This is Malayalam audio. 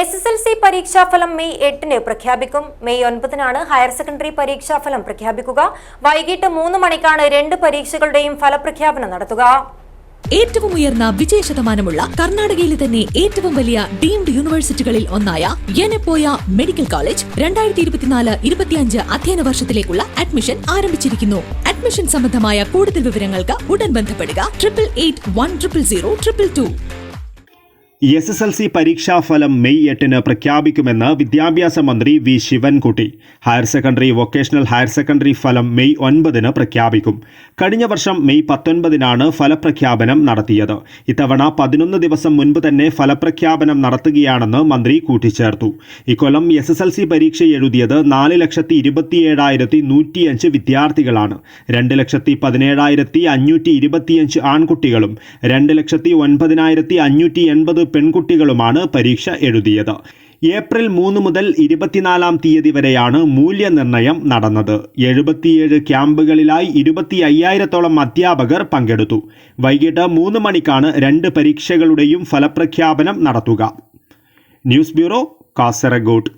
എസ് എസ് എൽ സി പരീക്ഷാഫലം മെയ് എട്ടിന് പ്രഖ്യാപിക്കും. മെയ് ഒൻപതിനാണ് ഹയർ സെക്കൻഡറി പരീക്ഷാഫലം പ്രഖ്യാപിക്കുക. വൈകിട്ട് മൂന്ന് മണിക്കാണ് രണ്ട് പരീക്ഷകളുടെയും ഫലപ്രഖ്യാപനം നടത്തുക. ഏറ്റവും ഉയർന്ന വിജയ ശതമാനമുള്ള കർണാടകയിലെ തന്നെ ഏറ്റവും വലിയ ഡീംഡ് യൂണിവേഴ്സിറ്റികളിൽ ഒന്നായ യനപ്പോയ മെഡിക്കൽ കോളേജ് രണ്ടായിരത്തി ഇരുപത്തിനാല് ഇരുപത്തിയഞ്ച് അധ്യയന വർഷത്തിലേക്കുള്ള അഡ്മിഷൻ ആരംഭിച്ചിരിക്കുന്നു. അഡ്മിഷൻ സംബന്ധമായ കൂടുതൽ വിവരങ്ങൾക്ക് ഉടൻ ബന്ധപ്പെടുക. Triple eight one triple zero triple two. S S L C പരീക്ഷാഫലം മെയ് എട്ടിന് പ്രഖ്യാപിക്കുമെന്ന് വിദ്യാഭ്യാസ മന്ത്രി V Sivankutty. Higher secondary vocational higher secondary ഫലം മെയ് ഒൻപതിന് പ്രഖ്യാപിക്കും. കഴിഞ്ഞ വർഷം മെയ് പത്തൊൻപതിനാണ് ഫലപ്രഖ്യാപനം നടത്തിയത്. ഇത്തവണ പതിനൊന്ന് ദിവസം മുൻപ് തന്നെ ഫലപ്രഖ്യാപനം നടത്തുകയാണെന്ന് മന്ത്രി കൂട്ടിച്ചേർത്തു. ഇക്കൊല്ലം എസ് എസ് എൽ സി പരീക്ഷ എഴുതിയത് നാല് ലക്ഷത്തി ഇരുപത്തിയേഴായിരത്തി നൂറ്റിയഞ്ച് വിദ്യാർത്ഥികളാണ്. രണ്ട് ലക്ഷത്തി പതിനേഴായിരത്തി അഞ്ഞൂറ്റി ഇരുപത്തിയഞ്ച് ആൺകുട്ടികളും രണ്ട് ലക്ഷത്തി ഒൻപതിനായിരത്തി അഞ്ഞൂറ്റി എൺപത് പെൺകുട്ടികളുമാണ് പരീക്ഷ എഴുതിയത്. ഏപ്രിൽ മൂന്ന് മുതൽ ഇരുപത്തിനാലാം തീയതി വരെയാണ് മൂല്യനിർണയം നടന്നത്. എഴുപത്തിയേഴ് ക്യാമ്പുകളിലായി ഇരുപത്തി അയ്യായിരത്തോളം അധ്യാപകർ പങ്കെടുത്തു. വൈകിട്ട് മൂന്ന് മണിക്കാണ് രണ്ട് പരീക്ഷകളുടെയും ഫലപ്രഖ്യാപനം നടത്തുക. News bureau Kasaragod.